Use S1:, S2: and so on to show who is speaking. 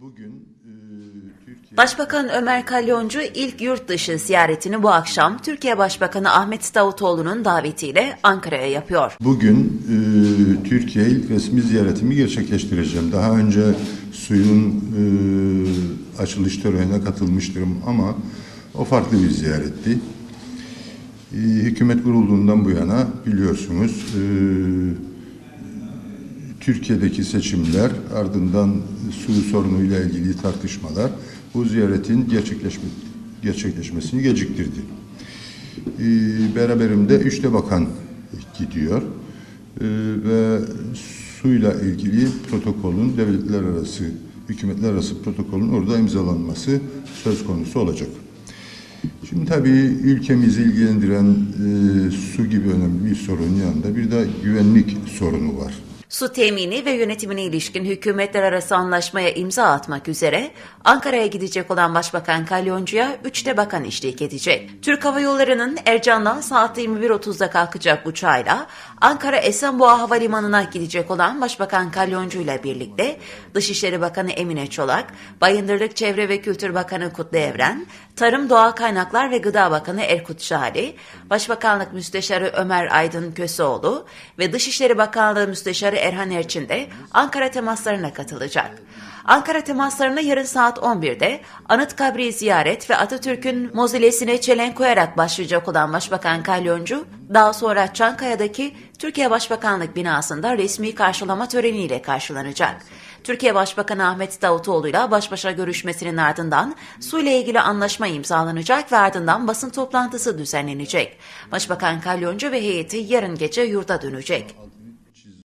S1: Bugün e, Türkiye
S2: Başbakan Ömer Kalyoncu ilk yurt dışı ziyaretini bu akşam Türkiye Başbakanı Ahmet Davutoğlu'nun davetiyle Ankara'ya yapıyor.
S1: bugün e, Türkiye ilk resmi ziyaretimi gerçekleştireceğim. Daha önce suyun e, açılış törenine katılmıştım ama o farklı bir ziyaretti. E, hükümet kurulduğundan bu yana biliyorsunuz e, Türkiye'deki seçimler ardından su sorunuyla ilgili tartışmalar bu ziyaretin gerçekleşme, gerçekleşmesini geciktirdi. Ee, beraberimde üçte bakan gidiyor Ee, ve suyla ilgili protokolün devletler arası, hükümetler arası protokolün orada imzalanması söz konusu olacak. Şimdi tabii ülkemizi ilgilendiren e, su gibi önemli bir sorunun yanında bir de güvenlik sorunu var.
S2: Su temini ve yönetimine ilişkin hükümetler arası anlaşmaya imza atmak üzere Ankara'ya gidecek olan Başbakan Kalyoncu'ya üçte bakan eşlik edecek. Türk Hava Yolları'nın Ercan'dan saat 21.30'da kalkacak uçağıyla Ankara Esenboğa Havalimanı'na gidecek olan Başbakan Kalyoncu ile birlikte Dışişleri Bakanı Emine Çolak, Bayındırlık Çevre ve Kültür Bakanı Kutlu Evren, Tarım Doğal Kaynaklar ve Gıda Bakanı Erkut Şahali, Başbakanlık Müsteşarı Ömer Aydın Köseoğlu ve Dışişleri Bakanlığı Müsteşarı Erhan Erçin de Ankara temaslarına katılacak. Ankara temaslarına yarın saat 11'de Anıtkabir'i ziyaret ve Atatürk'ün mozilesine çelenk koyarak başlayacak olan Başbakan Kalyoncu, daha sonra Çankaya'daki Türkiye Başbakanlık binasında resmi karşılama töreniyle karşılanacak. Türkiye Başbakanı Ahmet Davutoğlu ile baş başa görüşmesinin ardından su ile ilgili anlaşma imzalanacak ve ardından basın toplantısı düzenlenecek. Başbakan Kalyoncu ve heyeti yarın gece yurda dönecek.